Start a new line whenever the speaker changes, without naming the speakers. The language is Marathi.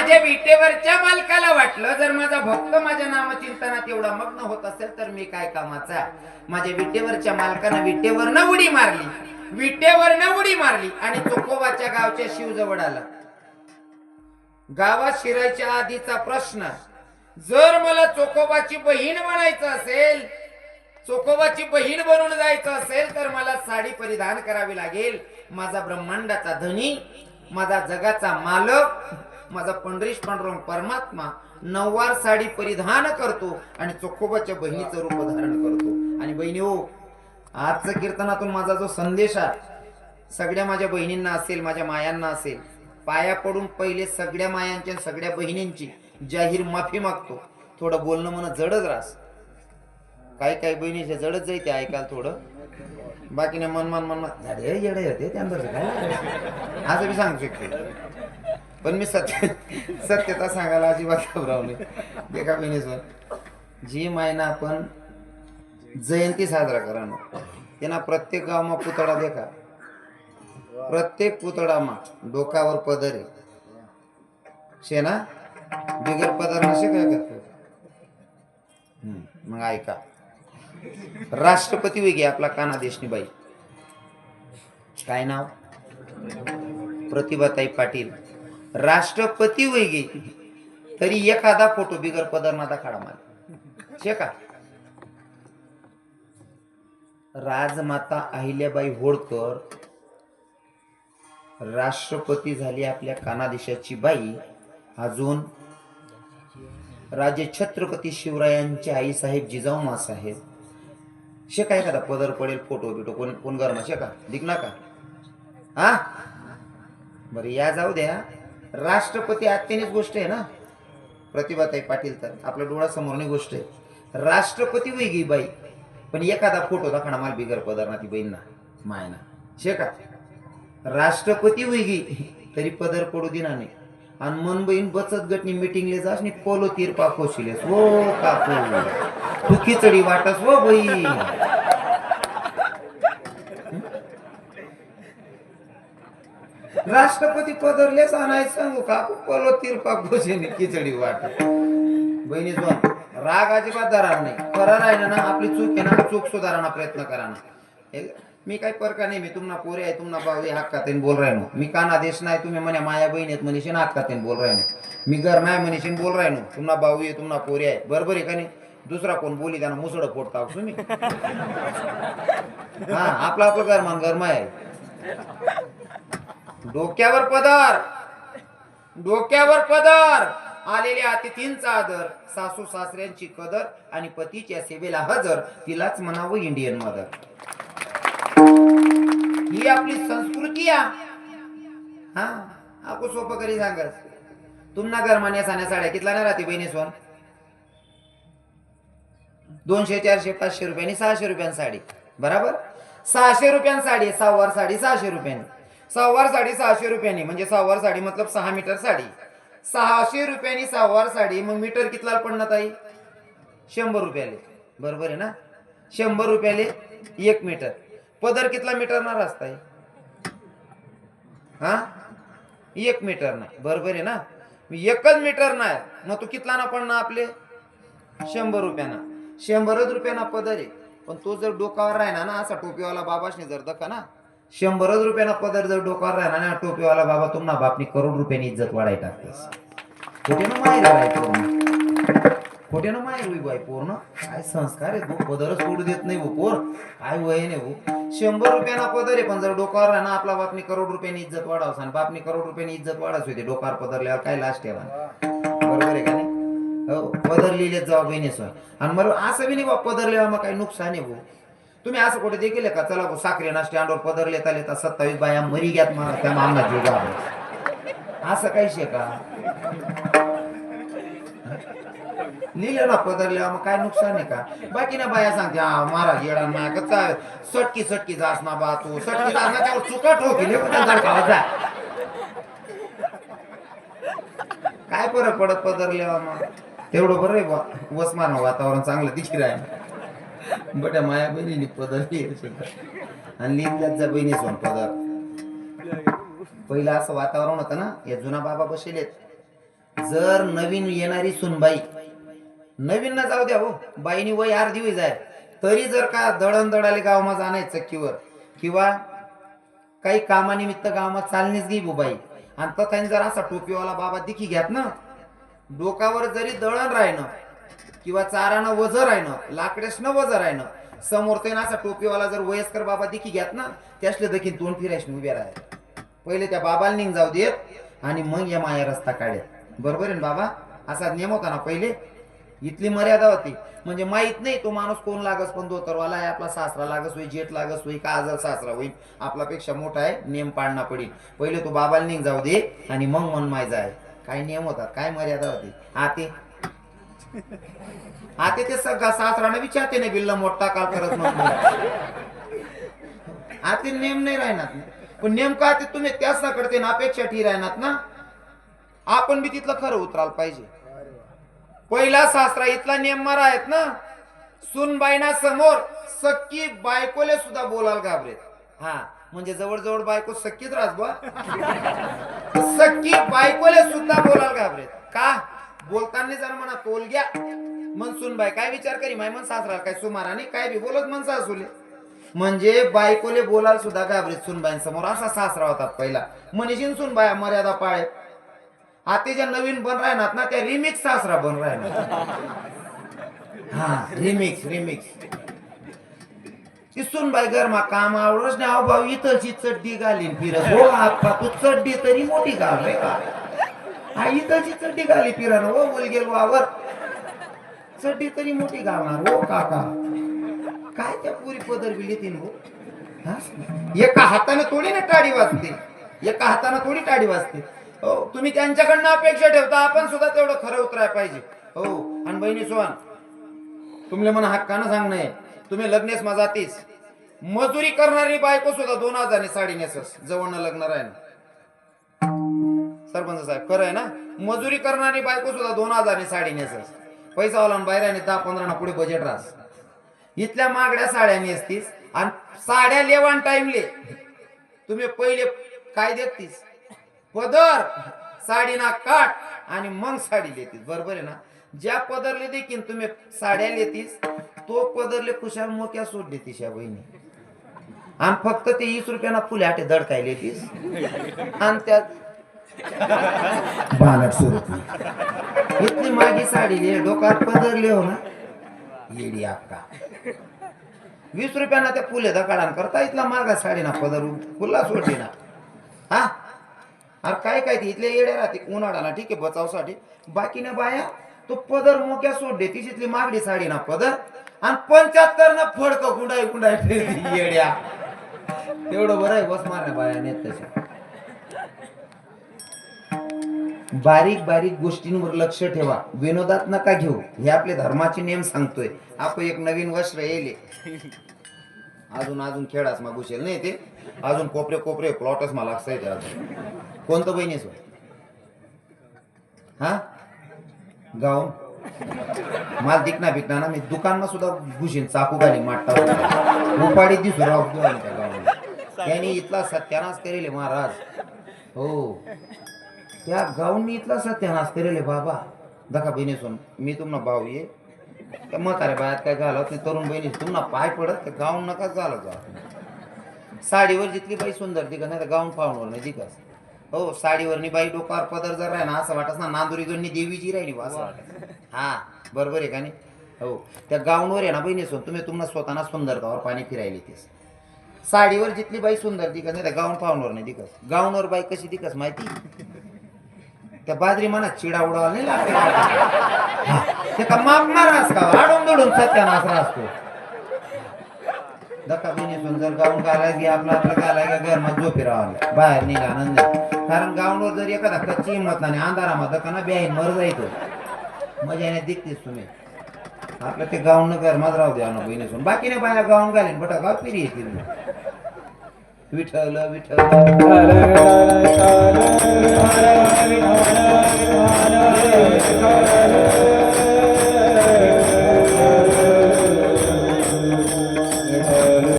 माझ्या विटेवरच्या मालकाला वाटलं जर माझा भक्त माझ्या नामचिंतनात एवढा मग्न होत असेल तर मी काय कामाचा? माझ्या विटेवरच्या मालकानं विटेवर उडी मारली. विटेवर उडी मारली आणि चोकोबाच्या गावच्या शिवजवळ आला. गावात शिरायच्या आधीचा प्रश्न जर मला चोकोबाची बहीण म्हणायचं असेल चोकोबाची बहीण बनून जायचं असेल तर मला साडी परिधान करावी लागेल. माझा ब्रह्मांडाचा धनी माझा जगाचा मालक माझा पंढरीश पांडुरंग परमात्मा नववार साडी परिधान करतो आणि चोखोबाच्या बहिणीचं रूप धारण करतो. आणि बहिणी हो आजच्या कीर्तनातून माझा जो संदेश आहे सगळ्या माझ्या बहिणींना असेल माझ्या मायांना असेल पाया पडून पहिले सगळ्या मायांच्या आणि सगळ्या बहिणींची जाहीर माफी मागतो. थोडं बोलणं म्हणा जडच रास. काही काही बहिणीचे जडच जाई ते ऐकाल थोडं. बाकीने मनमान मनमान मन झाडे येडे होते त्यांचं काय? असं मी सांगू शकते पण मी सत्य सत्यता सांगायला अजिबात घाबरावले देखा बहिणीसवर जी मायना आपण जयंती साजरा करा ना त्यांना प्रत्येक गावमा पुतळा देखा. प्रत्येक पुतळामा डोकावर पदर आहे. शेना बिगर पदर नसे काय करतो? हम्म, मग ऐका. राष्ट्रपती वेगळी आपला काना देशनीबाई. काय नाव? प्रतिभाताई पाटील. राष्ट्रपती वेगळी तरी एखादा फोटो बिगर पदरनादा काढा मला. शेका राजमाता अहिल्याबाई होळकर राष्ट्रपती झाली आपल्या कानादेशाची बाई. अजून राजे छत्रपती शिवरायांचे आई साहेब जिजाऊ साहेब. शे काय एखादा पदर पडेल फोटो बिटो कोण कोण गरमा? शे का? दिखना का? हा? बरं या जाऊ द्या. राष्ट्रपती आत्तेनेच गोष्ट आहे ना? प्रतिभाताई पाटील तर. आपल्या डोळ्यासमोरनी गोष्ट आहे. राष्ट्रपती वेगळी बाई. पण एखादा फोटो दाखवणा मला बिगर पदरना ती बहीण ना मायना. शे का? राष्ट्रपती वेगळी तरी पदर पडू दिना नाही. आणि मन बहीण बचत गटनी मिटिंगले जास आणि पोलो तीर पाकोशिलेस हो काकू तू खिचडी वाटस हो बहीण. राष्ट्रपती पदरलेच आणायचं सांगू का? पलो तिरपा पाकोशिले खिचडी वाट. बहिणी राग अजिबात धरा नाही. करा राहिलं ना आपली चूक आहे ना चूक सुधारणा प्रयत्न करा ना. मी काही परका नाही मी तुम्हाला पोरे आहे तुम्हाला भाऊ आहे बोल राहिनो मी काना देश नाही तुम्ही म्हणे माया बहिणी आहेत मनीषीन हक्कातेन बोल राहिनो मी घर नाही मनीषीन बोल राहिनो तुम्हाला भाऊ आहे तुम्हाला पोरे आहे. बरोबर आहे का नाही? दुसरा कोण बोली त्यांना मुसड फोडता हो तुम्ही. हा आपलं आपलं गरमान गरमा आहे. डोक्यावर पदर. डोक्यावर पदर. आलेल्या अतिथींचा आदर. सासू सासऱ्यांची कदर आणि पतीच्या सेवेला हजर. तिलाच म्हणावं इंडियन मदर ही आपली संस्कृती हा? आपण सोपं करी सांगस तुम्हाला गरमान्या साण्या साड्या कितला नाही राहते बहिणी सोन? दोनशे चारशे पाचशे रुपयांनी सहाशे रुपयांनी साडी. बराबर? सहाशे रुपयांनी साडी सहावार साडी सहाशे रुपयांनी. सहावार साडी सहाशे रुपयांनी म्हणजे सहावार साडी मतलब सहा मीटर साडी. सहाशे रुपयांनी सहावार साडी मग मीटर कितला पडणार ताई? शंभर रुपयाले. बरोबर आहे ना? शंभर रुपयाले एक मीटर. पदर कितला मीटर ना ताई? हा? एक मीटर नाही. बरोबर आहे ना? एकच मीटर नाही. मग तू कितला ना पडणार आपले? शंभर रुपयाना. शंभरच रुपयाना पदर आहे. पण तो जर डोकावर राहिना ना असा टोपीवाला बाबाशने जर दखा ना शंभरच रुपयाना पदर जर डोकावर राहिना ना टोपीवाला बाबा तुम्हाला बापनी करोड रुपयानी इज्जत वाढाय टाकतेस. खोटे ना माहेर आहे पूर्ण. खोटे ना माहेर होई बाई पूर्ण काय संस्कार आहे भाऊ पदरच सोडू देत नाही भाऊ पोर. काय वय नाही भाऊ शंभर रुपयाना पदर आहे पण जर डोकावर राहणार आपला बापनी करोड रुपयानी इज्जत वाढावस आणि बापनी करोड रुपयानी इज्जत वाढावस होते डोकावर पदरल्यावर काय लास्ट ठेवा. बरोबर आहे का नाही? हो पदर लिहिलेत जावा बहिणी आणि मला असं बी नाही बा पदरल्यावर मग काही नुकसान आहे भाऊ तुम्ही असं कुठे देखील का? चला साखरे ना स्टँडवर पदर लेता लेता सत्तावीस बाया मरी घ्यात मला त्या मामला जीव असं काही शे का? लिहिलं ना पदरल्या मग काय नुकसान आहे का? बाकी ना बाया सांगते महाराज येडा नाही कसा सटकी सटकी जास ना बा तू. सटकी जास ना त्यावर चुका ठोकेल काय फरक पडत पदरल्या मग? तेवढं बरं आहे बा वसमान वातावरण चांगलं दिसत राहील बट्या माया बहिणीने पदरली आणि लिहिल्यात बहिणी सोन पदर पहिलं असं वातावरण होतं ना या जुना बाबा बसेलेत. जर नवीन येणारी सुनबाई नवीन ना जाऊ द्या हो बाईनी वय अर्धी वय जाय. तरी जर का दळण दळाले गावामध्ये जाणार चक्कीवर किंवा काही कामानिमित्त गावात चालणीच गी बाई. आणि तथाने जर असा टोपीवाला बाबा दिखी घ्यात ना डोकावर जरी दळण राहणं किंवा चारानं वज राहणं लाकडेसनं आहे राहणं समोर ते असा टोपीवाला जर वयस्कर बाबा देखी घ्यात ना त्यासले देखील तोंड फिरायचे उभे राहत पहिले त्या बाबाला निघ जाऊ देत आणि मग या माया रस्ता काढेल. बरोबर आहे ना बाबा? असा नियम होता ना पहिले. इथली मर्यादा होती. म्हणजे माहीत नाही तो माणूस कोण लागस पण दोतरवाला आहे आपला सासरा लागस होई जेठ लागस होई का आजार सासरा होईल आपल्यापेक्षा मोठा आहे नियम पाळणा पडेल. पहिले तो बाबाला निघ जाऊ दे आणि मग मन माय जाय. काय नियम होतात काय मर्यादा होती? आते आता ते सगळा सासराने विचारते नाही बिल्ल मोठा काल करत मग आते नेम नाही राहणार पण नेमका ते तुम्ही त्याच ना करते ना अपेक्षा ठी राहणार ना. आपण बी तिथलं खरं उतरायला पाहिजे. पहिला सासरा इथला नेम मारा आहेत ना. सुनबाईना समोर सक्की बायकोले सुद्धा बोलायला घाबरेत. हा म्हणजे जवळजवळ बायको सक्कीच राहत बा सक्की बायकोले सुद्धा बोलायला घाबरेत. का? बोलताना जर म्हणा तोलग्या मन सुनबाई काय विचार करी? माय मन सासरा काय सुमाराने? काय बी? बोलत मन सासूले. म्हणजे बायकोले बोलायला सुद्धा घाबरेत सुनबाईंसमोर असा सासरा होता पहिला. म्हणशीन सुनबाया मर्यादा पाळे आता ज्या नवीन बन राहणार ना त्या रिमिक्स सासरा बन राहणार. हा रिमिक्स रिमिक्स सुनबाई गरमा काम आवडच नाही. अहो भाऊ इथं चड्डी घालीन फिरत. हो आप्पा तू चड्डी तरी मोठी घाल रे का? हा इथंची चड्डी घाली फिरन हो मुलगेल वावर चड्डी तरी मोठी घालणार. हो काका. काय त्या पुरी पदर बी लिहितील हो? हा? एका हाताने थोडी ना टाळी वाजते. एका हाताने थोडी टाळी वाजते. हो तुम्ही त्यांच्याकडनं अपेक्षा ठेवता आपण सुद्धा तेवढं खरं उतराय पाहिजे. हो आणि बहिणी सोहन तुमले मला हक्कानं सांगणं आहे. तुम्ही लग्नेस मजातीस. मजुरी करणारी बायको सुद्धा दोन हजारने साडी नेसस. जवळ लग्न राहील. सरपंच साहेब खरं आहे ना? मजुरी करणारी बायको सुद्धा दोन हजारने साडी नेसस. पैसा वाला बाहेर दहा पंधरा पुढे बजेट राहस. इथल्या मागड्या साड्या नेसतीस आणि साड्या लेवान टाइमले तुम्ही पहिले काय देतीस पदर साडी ना काट आणि मग साडी लेतीस. बरोबर आहे ना? ज्या पदरले देखील तुम्ही साड्या लेतीस तो पदरले खुशाल मोक्या सोड देतीस या बहिणी. आणि फक्त ते वीस रुपयाना फुले आटे दडकाय लेतीस आणि त्यात बालक सुरती इतली मागी साडी ले डोक्यात पदरले हो. ना येडी अक्का. वीस रुपयाना त्या फुले दकाडान करता इथला मागा साडी ना पदर फुला सोडली ना हा? अरे काय काय ती इथल्या येड्या राहते उन्हाळ्याला ठीक आहे बचावसाठी. बाकी ना बाया तो पदर मोक्या सोडले तिच्यातली मागडी साडी ना पदर आणि पंच्याहत्तर ना फडक गुंडाई गुंडाई येड्या. तेवढं बरं आहे बस मारण्या बाया नेत तशा बारीक बारीक गोष्टींवर लक्ष ठेवा. विनोदात नका घेऊ. हे आपले धर्माचे नियम सांगतोय. आपण एक नवीन वस्त्र येले अजून अजून खेळाच मग नाही ते. अजून कोपरे कोपरे प्लॉटच मला असं येते अजून कोणतं बहिणीच हा? गाऊन माल दिकना बिकना ना मी दुकानमा सुद्धा घुशीन चाकू घाली माटता उपाडी दिसू राव त्या गावाला. त्यांनी इथला सत्यानाश करेल महाराज. हो. त्या गाऊननी इथला सत्यानाश करेल बाबा. दखा बहिणी सोन मी तुम्हाला भाऊ ये. त्या म्हाताऱ्या बायात काय झालं ते तरुण बहिणी तुम्हाला पाय पडत ते गाऊन नका झालं जा साडीवर जितली बाई सुंदर दिका नाही तर गाऊन पाहूनवर नाही दिकास हो साडीवरनी बाई डोकावर पदर जर राही ना असं वाटत ना नांदुरी गणनी देवीची राहिली बा असं वाटत. हा बरोबर आहे का नाही? हो त्या गाऊनवर आहे ना बहिणी सोन तुम्ही तुम्हाला स्वतःना सुंदरतावर पाणी फिरायली येतेस. साडीवर जितली बाई सुंदर दिकस नाही त्या गाऊन पाहूनवर नाही दिकस गाऊनवर बाई कशी दिकस माहिती? त्या बाजरी मनात चिडा उडावा नाही लागते. का माप मारास का? आडून दडून सत्यानाश असतो दका बिनेसून जर गाऊन घालाय की आपलं आपलं घालाय का घरमा झोपी राहावं. बाहेर निघा आनंद कारण गाऊनवर जर एखादा कच्ची हिंमत नाही अंधारामध्ये दकाना ब्याहीन मर जायतो मजा येण्यात तुम्ही. आपलं ते गाऊन मध राहू द्या ना बहिणीसून बाकी नाही बाया गाऊन घालीन बटा गाव फिरी येतील. विठ्ठल विठ्ठल